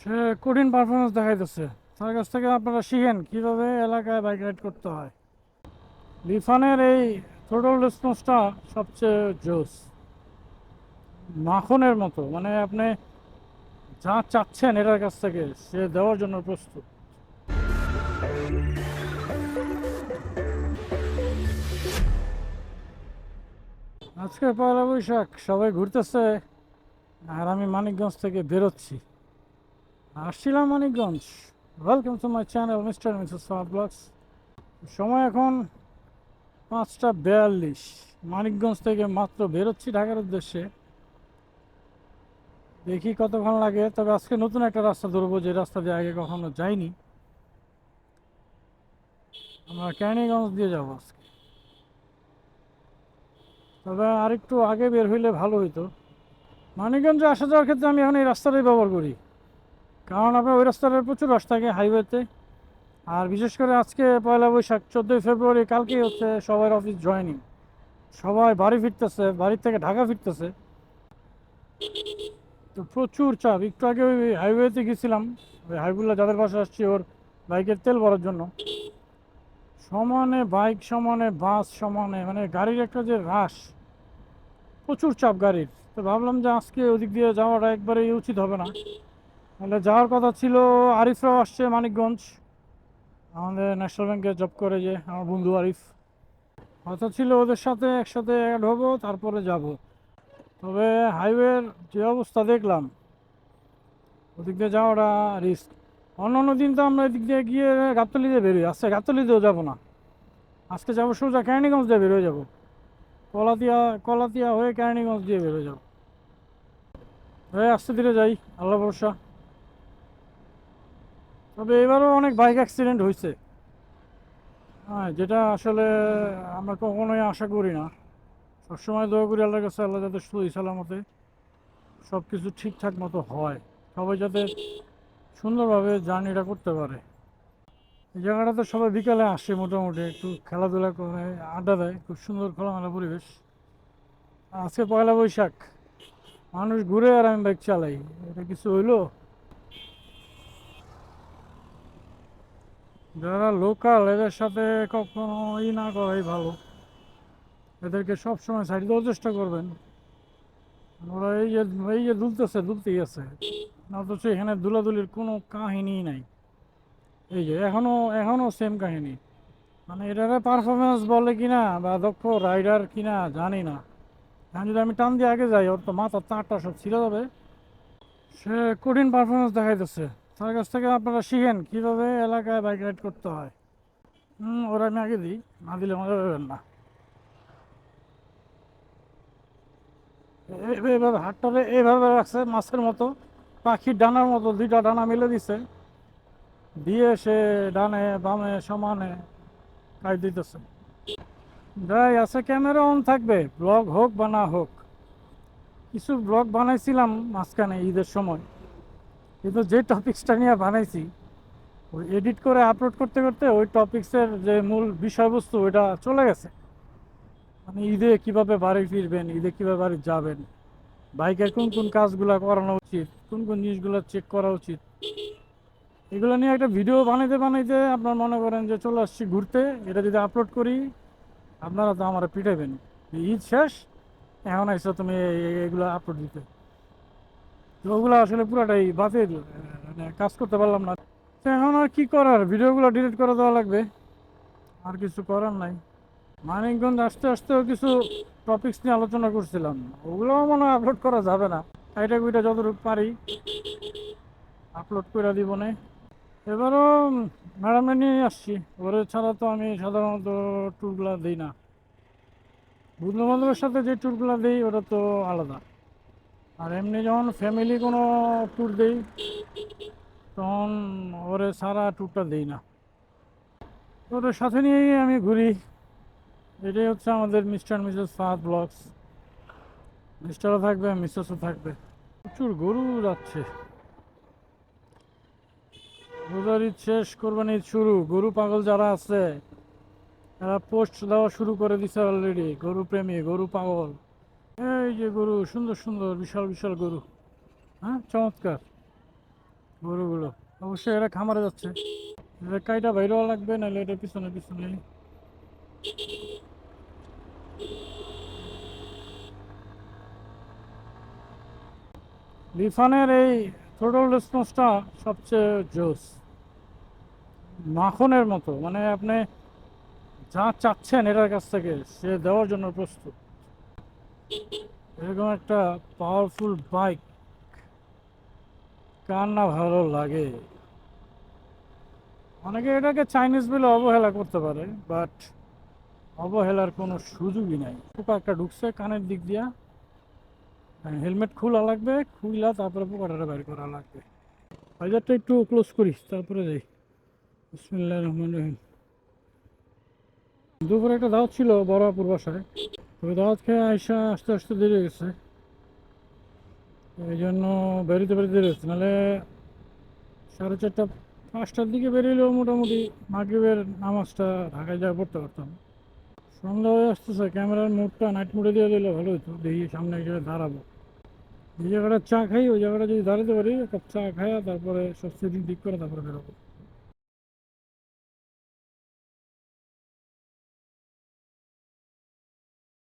সে কঠিন পারফরমেন্স দেখাইতেছে। তার কাছ থেকে আপনারা শিখেন কীভাবে এলাকায় বাইক রাইড করতে হয়। লিফানের এই টোটাল রেসপন্সটা সবচেয়ে জোস। মাখনের মতো মানে আপনি যা চাচ্ছেন এটার কাছ থেকে, সে দেওয়ার জন্য প্রস্তুত। আজকে পয়লা বৈশাখ, সবাই ঘুরতেছে, আর আমি মানিকগঞ্জ থেকে বেরোচ্ছি। আসছিলাম Manikganj. Welcome to my channel mister missus blogs সময় এখন পাঁচটা বিয়াল্লিশ। মানিকগঞ্জ থেকে মাত্র বেরোচ্ছি ঢাকার উদ্দেশ্যে। দেখি কতক্ষণ লাগে, তবে আজকে নতুন একটা রাস্তা ধরবো, যে রাস্তা দিয়ে আগে কখনো যাইনি। আমরা ক্যানিগঞ্জ দিয়ে যাব আজকে। তবে আরেকটু আগে বের হইলে ভালো হইতো। মানিকগঞ্জে আসা যাওয়ার ক্ষেত্রে আমি এখন এই রাস্তাটাই ব্যবহার করি। কারণ আপনার ওই রাস্তাটার প্রচুর রাশ থাকে হাইওয়েতে আর বিশেষ করে আজকে পয়লা বৈশাখ, চোদ্দোই ফেব্রুয়ারি, কালকে হচ্ছে সবার অফিস জয়েনিং সবাই বাড়ি ফিরতেছে, বাড়ির থেকে ঢাকা ফিরতেছে। তো প্রচুর চাপ। একটু আগে ওই হাইওয়েতে গেছিলাম। ওই হাইবুল্লা যাদের পাশে আসছি, ওর বাইকের তেল ভরার জন্য। সমানে বাইক, সমানে বাস, সমানে মানে গাড়ির একটা যে রাশ প্রচুর চাপ গাড়ির। তো ভাবলাম যে আজকে ওদিক দিয়ে যাওয়াটা একবারেই উচিত হবে না। তাহলে যাওয়ার কথা ছিল আরিফরাও আসছে মানিকগঞ্জ। আমাদের ন্যাশনাল ব্যাংকে জব করে যে আমার বন্ধু আরিফ। কথা ছিল ওদের সাথে, একসাথে অ্যাড হব, তারপরে যাব। তবে হাইওয়ের যে অবস্থা দেখলাম, ওদিক দিয়ে যাওয়াটা রিস্ক অন্য অন্য দিন তো আমরা এদিক দিয়ে গিয়ে গাবতলি দিয়ে বেরোই। আজকে দিয়েও যাব না। আজকে যাব সোজা ক্যানিগঞ্জ দিয়ে বেরোয় যাব। কলাতিয়া কলাতিয়া হয়ে ক্যানিগঞ্জ দিয়ে বেরোয় যাব। হয়ে আস্তে ধীরে যাই, আল্লাহ ভরসা। তবে এবারও অনেক বাইক অ্যাক্সিডেন্ট হয়েছে। হ্যাঁ যেটা আসলে আমরা কখনোই আশা করি না। সবসময় দোয়া করি আল্লাহর কাছে, আল্লাহ যাতে সহি সালামতে সব কিছু ঠিকঠাক মতো হয়। সবাই যাতে সুন্দরভাবে জার্নিটা করতে পারে। এই জায়গাটাতে সবাই বিকালে আসে মোটামুটি, একটু খেলাধুলা করে, আড্ডা দেয়। খুব সুন্দর খোলামেলা পরিবেশ। আজকে পয়লা বৈশাখ। মানুষ ঘুরে আর আমি বাইক চালাই। এটা কিছু হইল? যারা লোকাল এদের সাথে কখনো ই না করাই ভালো। এদেরকে সবসময় সাইড দেওয়ার চেষ্টা করবেন। ওরা এই যে এই যে দুলতেছে, দুলতেই আছে। অথচ এখানে দুলাদুলির কোনো কাহিনী নাই। এই যে, এখনও এখনও সেম কাহিনী। মানে এটারে পারফরমেন্স বলে কিনা বা দক্ষ রাইডার কিনা জানি না। এখন যদি আমি টান দিয়ে আগে যাই, ওর তো মাথার তারটা সব ছিঁড়ে যাবে। সে কঠিন পারফরমেন্স দেখাইতেছে। তার কাছ থেকে আপনারা শিখেন কীভাবে এলাকায় বাইক রাইড করতে হয়। হুম, ওরা আমি আগে দিই, না দিলে মজা পাবেন না। এইভাবে হাতটারে এইভাবে রাখছে, মাছের মতো, পাখির ডানার মতো, দুইটা ডানা মিলে দিছে। দিয়ে সে ডানে, বামে, সমানে কাজ দিতেছে। যাই, আছে ক্যামেরা অন থাকবে, ব্লগ হোক বা না হোক। কিছু ব্লগ বানাইছিলাম মাঝখানে ঈদের সময়। কিন্তু যে টপিক্সটা নিয়ে বানাইছি, ওই এডিট করে আপলোড করতে করতে ওই টপিক্সের যে মূল বিষয়বস্তু, ওইটা চলে গেছে। মানে ঈদে কীভাবে বাড়ি ফিরবেন, ঈদে কীভাবে বাড়ি যাবেন বাইকের কোন কোন কাজগুলো করানো উচিত, কোন কোন জিনিসগুলো চেক করা উচিত, এগুলো নিয়ে একটা ভিডিও বানাইতে বানাইতে আপনার মনে করেন যে চলে আসছি ঘুরতে, এটা যদি আপলোড করি, আপনারা তো আমার পিটাইবেন। ঈদ শেষ, এখন এসে তুমি এগুলো আপলোড দিতে। ওগুলো আসলে পুরাটাই বাতিল মানে কাজ করতে পারলাম না। এখন আর কি করার? ভিডিওগুলো ডিলিট করে দেওয়া লাগবে। আর কিছু করার নাই। মানিকগঞ্জ আসতে আসতেও কিছু টপিক্স নিয়ে আলোচনা করছিলাম। ওগুলোও মনে হয় আপলোড করা যাবে না। এটা কুইটা যতটুকু পারি আপলোড করে দিব না। এবারও ম্যাডামে নিয়ে আসছি। ওরে ছাড়া তো আমি সাধারণত ট্যুরগুলো দিই না। বন্ধু বান্ধবের সাথে যে ট্যুরগুলো দিই, ওটা তো আলাদা। আর এমনি যখন ফ্যামিলি কোনো ট্যুর দিই, তখন ওরে সারা ট্যুরটা দিই না। ওদের সাথে নিয়েই আমি ঘুরি। এটাই হচ্ছে আমাদের মিস্টার মিসেস ফাহাদ ব্লগস মিস্টারও থাকবে মিসেসও থাকবে। প্রচুর গরু যাচ্ছে। রোজার ঈদ শেষ কোরবানি ঈদ শুরু। গরু পাগল যারা আছে তারা পোস্ট দেওয়া শুরু করে দিছে অলরেডি গরু প্রেমী, গরু পাগল। এই যে গরু, সুন্দর সুন্দর, বিশাল বিশাল গরু। হ্যাঁ চমৎকার। গরুগুলো। অবশ্যই এরা খামারে যাচ্ছে। এরা কাইটা বাইরে লাগবে, নাহলে এটা পিছনে পিছনে। লিফানের এই টোটাল রেসপন্সটা সবচেয়ে জোস। মাখনের মতো। মানে আপনি যা চাচ্ছেন এটার কাছ থেকে, সে দেওয়ার জন্য প্রস্তুত। এরকম একটা পাওয়ারফুল বাইক কার না ভালো লাগে? অনেকে এটাকে চাইনিজ বলে অবহেলা করতে পারে বাট অবহেলার কোনো সুযোগই নাই। পোকা একটা ঢুকছে কানের দিক দিয়া। হেলমেট খোলা লাগবে, খুইলা তারপরে পোকাটা বের করা লাগবে। বাজারটা একটু ক্লোজ করিস তারপরে যাই। বিসমিল্লাহ রহমান রহিম। দুপুরে একটা দাওয়াত ছিল বড়াপুর বাসায়। ওই দাওয়াত খেয়ে আইসা আস্তে আস্তে দেরি হয়ে গেছে। এই জন্য বেরোতে বেরোতে দেরি হচ্ছে। নাহলে সাড়ে চারটা, পাঁচটার দিকে বেরিয়েলেও মোটামুটি মাগরিবের নামাজটা ঢাকায় যা পড়তে পারতাম। সন্ধ্যা হয়ে আসতেছে, ক্যামেরার মুডটা নাইট মুডে দিয়ে দিলে ভালো হতো দেখি সামনে এক জায়গায় দাঁড়াবো। যে জায়গাটা চা খাই, ওই জায়গাটা যদি দাঁড়াতে পারি, এক কাপ চা খাইয়া তারপরে সব সেটিং ঠিক করে তারপরে বেরোবো।